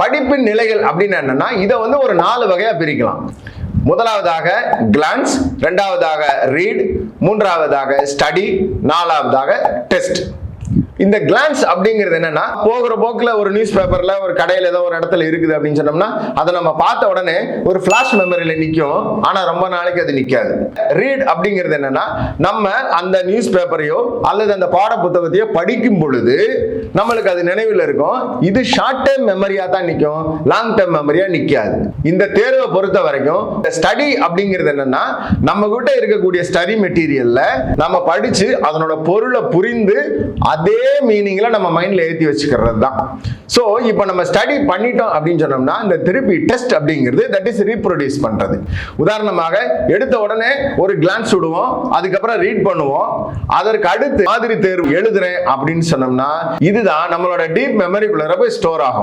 படிப்பின் நிலைகள் அப்படின்னு என்னன்னா இதை வந்து ஒரு நாலு வகையா பிரிக்கலாம். முதலாவதாக கிளான்ஸ் ரெண்டாவதாக ரீட் மூன்றாவதாக ஸ்டடி நாலாவதாக டெஸ்ட் இந்த கிளான்ஸ் அப்படிங்கிறது என்னன்னா போகிற போக்குல ஒரு நியூஸ் பேப்பர்ல ஒரு கடையில ஏதோ ஒரு இடத்துல இருக்குது அப்படின்னு சொன்னோம்னா அதை நம்ம பார்த்த உடனே ஒரு ஃபிளாஷ் மெமரியில நிற்கும் ஆனா ரொம்ப நாளைக்கு அது நிற்காது ரீட் அப்படிங்கிறது என்னன்னா நம்ம அந்த நியூஸ் பேப்பரையோ அல்லது அந்த பாட புத்தகத்தையோ படிக்கும் பொழுது நம்மளுக்கு அது நினைவில் இருக்கும். இது ஷார்ட் டேர்ம் மெமரியா தான் நிற்கும் லாங் டேர்ம் மெமரியா நிற்காது இந்த தேர்வை பொறுத்த வரைக்கும் ஸ்டடி அப்படிங்கிறது என்னன்னா நம்ம கிட்ட இருக்கக்கூடிய ஸ்டடி மெட்டீரியல்ல நம்ம படிச்சு அதனோட பொருளை புரிந்து அதே மீனிங்ல நம்ம மைண்ட்ல ஏற்றி வச்சுக்கிறது தான். ஸோ இப்போ நம்ம ஸ்டடி பண்ணிட்டோம் அப்படின்னு சொன்னோம்னா இந்த திருப்பி டெஸ்ட் அப்படிங்கிறது தட் இஸ் ரீப்ரொடியூஸ் பண்றது. உதாரணமாக எடுத்த உடனே ஒரு கிளான்ஸ் விடுவோம் அதுக்கப்புறம் ரீட் பண்ணுவோம் அதற்கு அடுத்து மாதிரி தேர்வு எழுதுறேன் அப்படின்னு சொன்னோம்னா இது இதுதான் நம்மளோட டீப் மெமரிக்குள்ள போய் ஸ்டோர் ஆகும்.